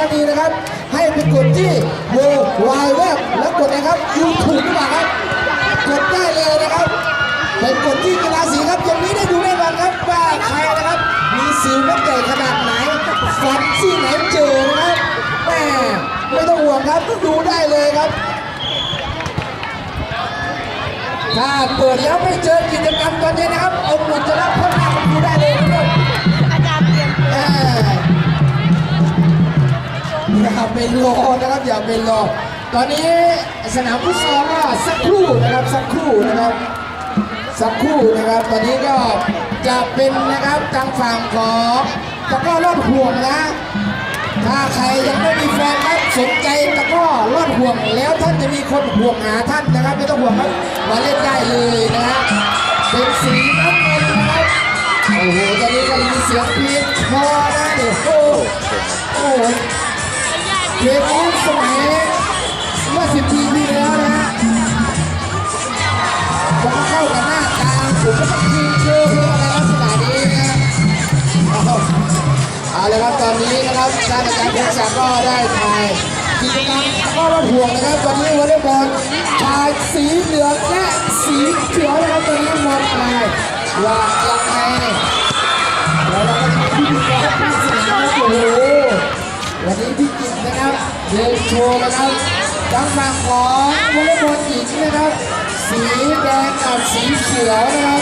ธานีนะครับ ให้ไปกดที่โววายเว็บแล้วกดนะครับยูทูบหรือเปล่าครับ กดได้เลยนะครับไปกดที่กีฬาสีครับอย่างนี้ได้ดูแน่นอนครับว่าใครนะครับ มีสิวเม็ดใหญ่ขนาดไหนฟันที่ไหนเจอนะครับแม่ไม่ต้องห่วงครับดูได้เลยครับถ้าเปิดแล้วไม่เจอกิจกรรมตอนนี้นะครับเอาหมุดจะรับพ่นหน้าคุณได้เลย อย่าไปรอนะครับอย่าไปรอตอนนี้สนามฟุตซอลก็สักครู่นะครับสักครู่นะครับสักครู่นะครับ ตอนนี้ก็จะเป็นนะครับทางฝั่งของตะก้อรอดห่วงนะ ถ้าใครยังไม่มีแฟนครับสนใจตะก้อรอดห่วงแล้วท่านจะมีคนห่วงหาท่านนะครับ ไม่ต้องห่วงครับมาเล่นได้เลยนะฮะเป็นสีน้ำเงินนะครับโอ้โหตอนนี้ก็มีเสียงพีดพอนะโอ้โหโอ้โห เกมนี้สมัยเมื่อสิบปีที่แล้วนะฮะผมเข้ากับหน้าตาผมก็ต้องยิงเชื่อเพื่ออะไรลักษณะนี้นะเอาเอาเลยครับตอนนี้นะครับท่านอาจารย์พงศักดิ์ก็ได้ถ่ายกิจกรรมก็รถห่วงนะครับตอนนี้วอลเลย์บอลชายสีเหลืองและสีเขียวนะครับตอนนี้หมองไปว่ายังไงแล้วเราก็ เดินโชว์นะครับทางฝั่งของวอลเลย์บอลหญิงนะครับ สีแดงกับสีเขียวนะครับ